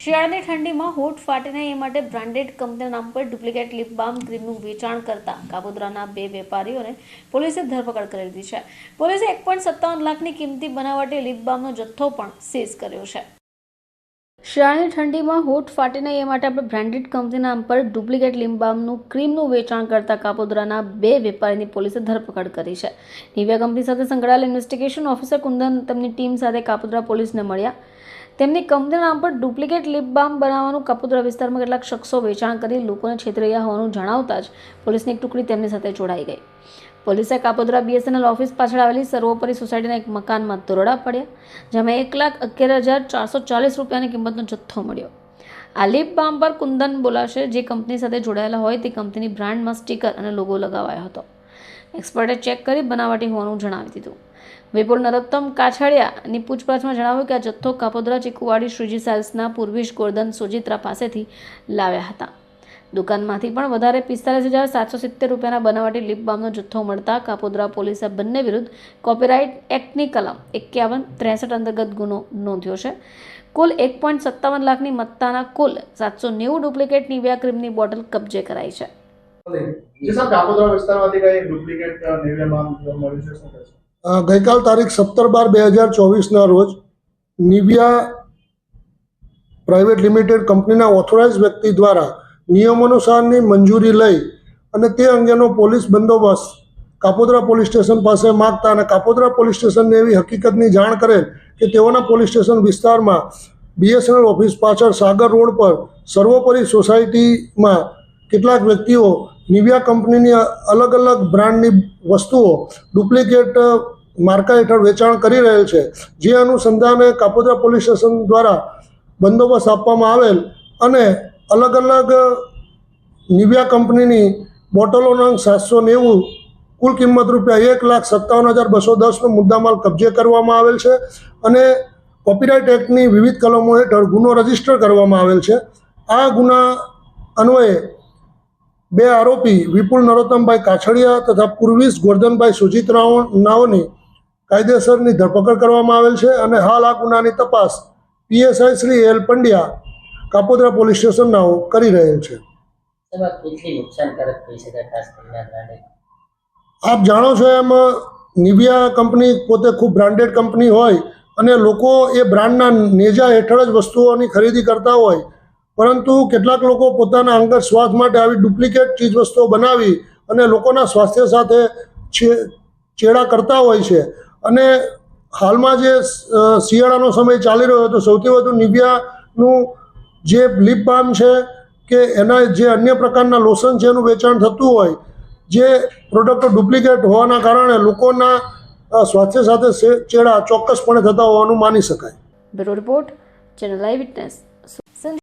શિયાળાની ઠંડીમાં હોઠ ફાટે નહીં એ માટે બ્રાન્ડેડ કંપનીના નામ પર ડુપ્લિકેટ લિપ બામ ક્રીમનું વેચાણ કરતા કાબોદરાના બે વેપારીઓને પોલીસે ધરપકડ કરી લીધી છે. પોલીસે એક લાખની કિંમતી બનાવટી લિપ બામનો જથ્થો પણ સીઝ કર્યો છે. શિયાળાની ઠંડીમાં હોઠ ફાટે નહીં એ માટે આપણે બ્રાન્ડેડ કંપનીના નામ પર ડુપ્લિકેટ લીંબામનું ક્રીમનું વેચાણ કરતા કાપોદ્રાના બે વેપારીની પોલીસે ધરપકડ કરી છે. નિવ્યા કંપની સાથે સંકળાયેલ ઇન્વેસ્ટિગેશન ઓફિસર કુંદન તેમની ટીમ સાથે કાપોદ્રા પોલીસને મળ્યા. તેમની કંપનીના નામ પર ડુપ્લિકેટ લિપ બનાવવાનું કાપોદરા વિસ્તારમાં કેટલાક શખ્સો વેચાણ કરી લોકોને છેતરી રહ્યા હોવાનું જણાવતા જ પોલીસની એક ટુકડી તેમની સાથે જોડાઈ ગઈ. પોલીસે કાપોદ્રા બીએસએનએલ ઓફિસ પાછળ આવેલી સર્વોપરી સોસાયટીના એક મકાનમાં દરોડા પડ્યા, જેમાં એક લાખ અગિયાર હજાર ચારસો ચાલીસ રૂપિયાની કિંમતનો જથ્થો મળ્યો. આ લિપ બામ પર કુંદન બોલાશે, જે કંપની સાથે જોડાયેલા હોય તે કંપનીની બ્રાન્ડમાં સ્ટીકર અને લોગો લગાવાયો હતો. એક્સપર્ટે ચેક કરી બનાવટી હોવાનું જણાવી દીધું. વિપુલ નરોત્તમ કાછડિયાની પૂછપરછમાં જણાવ્યું કે આ જથ્થો કાપોદ્રા ચીકુવાડી શ્રીજી સેલ્સના પૂર્વીશ ગોરધન સોજિત્રા પાસેથી લાવ્યા હતા. દુકાનમાંથી પણ વધારે પિસ્તાલીસ હજાર સાતસો સિત્તેર રૂપિયાના બનાવટી લીપ બામનો જથ્થો મળતા કાપોદ્રા પોલીસે બંને વિરુદ્ધ કોપીરાઇટ એક્ટની કલમ એકાવન ત્રેસઠ અંતર્ગત ગુનો નોંધ્યો છે. કુલ એક પોઈન્ટ સત્તાવન લાખની મત્તાના કુલ સાતસો નેવું ડુપ્લિકેટ નિવિયા ક્રીમની બોટલ કબજે કરાઈ છે. ગઈકાલ તારીખ સત્તર બાર બે હજાર ચોવીસના રોજ નિવિયા પ્રાઇવેટ લિમિટેડ કંપનીના ઓથોરાઇઝ વ્યક્તિ દ્વારા નિયમાનુસારની મંજૂરી લઈ અને તે અંગેનો પોલીસ બંદોબસ્ત કાપોદરા પોલીસ સ્ટેશન પાસે માગતા અને કાપોદરા પોલીસ સ્ટેશનને એવી હકીકતની જાણ કરેલ કે તેઓના પોલીસ સ્ટેશન વિસ્તારમાં બીએસએનએલ ઓફિસ પાછળ સાગર રોડ પર સર્વોપરી સોસાયટીમાં કેટલાક વ્યક્તિઓ નિવિયા કંપનીની અલગ અલગ બ્રાન્ડની વસ્તુઓ ડુપ્લિકેટ માર્કા હેઠળ વેચાણ કરી રહેલ છે. જે અનુસંધાને કાપોદરા પોલીસ સ્ટેશન દ્વારા બંદોબસ્ત આપવામાં આવેલ અને અલગ અલગ નિવિયા કંપનીની બોટલોનો અંક સાતસો નેવું, કુલ કિંમત રૂપિયા એક લાખ સત્તાવન હજાર બસો દસનો મુદ્દામાલ કબજે કરવામાં આવેલ છે અને કોપીરાઇટ એક્ટની વિવિધ કલમો હેઠળ ગુનો રજિસ્ટર કરવામાં આવેલ છે. આ ગુના અન્વયે બે આરોપી વિપુલ નરોત્તમભાઈ કાછડિયા તથા પૂર્વીશ ગોરધનભાઈ સુજીત નાઓની કાયદેસરની ધરપકડ કરવામાં આવેલ છે અને હાલ આ ગુનાની તપાસ PSI Shri L Pandya Kapodra police station નાઓ કરી રહેલ છે. આપ જાણો છો એમ નિવિયા કંપની પોતે ખૂબ બ્રાન્ડેડ કંપની હોય અને લોકો એ બ્રાન્ડના નેજા હેઠળ જ વસ્તુઓની ખરીદી કરતા હોય પરંતુ કેટલાક લોકો પોતાના અંગત સ્વાર્થ માટે આવી ડુપ્લિકેટ ચીજ વસ્તુઓ બનાવી અને લોકોના સ્વાસ્થ્ય સાથે ચેડા કરતા હોય છે. અને હાલમાં જે શિયાળાનો સમય ચાલી રહ્યો તો સૌથી વધુ નિવિયાનું જે લિપ બામ છે કે એના જે અન્ય પ્રકારના લોશન છે એનું વેચાણ થતું હોય, જે પ્રોડક્ટો ડુપ્લિકેટ હોવાના કારણે લોકોના સ્વાસ્થ્ય સાથે ચેડા ચોક્કસપણે થતા હોવાનું માની શકાય. Report, channel witness.